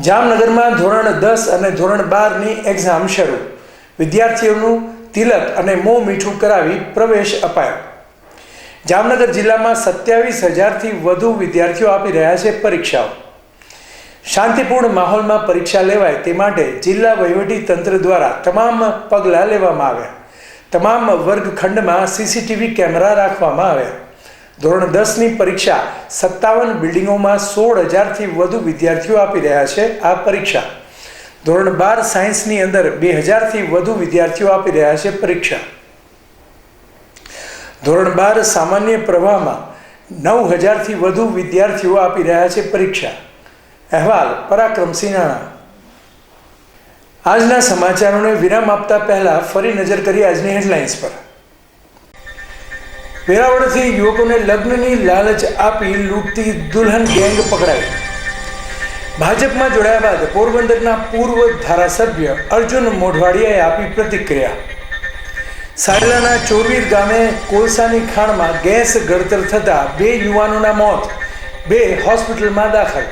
જામનગરમાં ધોરણ દસ અને ધોરણ બારની એક્ઝામ શરૂ. વિદ્યાર્થીઓનું તિલક અને મોં મીઠું કરાવી પ્રવેશ અપાયો. જામનગર જિલ્લામાં સત્યાવીસ હજારથી વધુ વિદ્યાર્થીઓ આપી રહ્યા છે પરીક્ષાઓ. શાંતિપૂર્ણ માહોલમાં પરીક્ષા લેવાય તે માટે જિલ્લા તંત્ર દ્વારા તમામ પગલાં લેવામાં આવ્યા. તમામ વર્ગખંડમાં સીસીટીવી કેમેરા રાખવામાં આવ્યા. ધોરણ દસની પરીક્ષા સત્તાવન બિલ્ડિંગોમાં સોળ હજારથી વધુ વિદ્યાર્થીઓ આપી રહ્યા છે આ પરીક્ષા. ધોરણ બાર સાયન્સની અંદર બે હજારથી વધુ વિદ્યાર્થીઓ આપી રહ્યા છે પરીક્ષા. ધોરણ બાર સામાન્ય પ્રવાહમાં નવ હજારથી વધુ વિદ્યાર્થીઓ આપી રહ્યા છે પરીક્ષા. અહેવાલ પરાક્રમ નાણા આજના સમાચારોને વિરામ આપતા પહેલા ફરી નજર કરી આજની હેડલાઇન્સ પર. વેરાવળથી યુવકોને લગ્નની લાલચ આપી લૂંટતી દુલ્હન ગેંગ પકડાઈ. ભાજપમાં જોડાયા બાદ પોરબંદરના પૂર્વ ધારાસભ્ય અર્જુન મોઢવાડિયાએ આપી પ્રતિક્રિયા. સાયલાના ચોરવીર ગામે કોલસાની ખાણમાં ગેસ ગળતર થતાં બે યુવાનોના મોત, બે હોસ્પિટલમાં દાખલ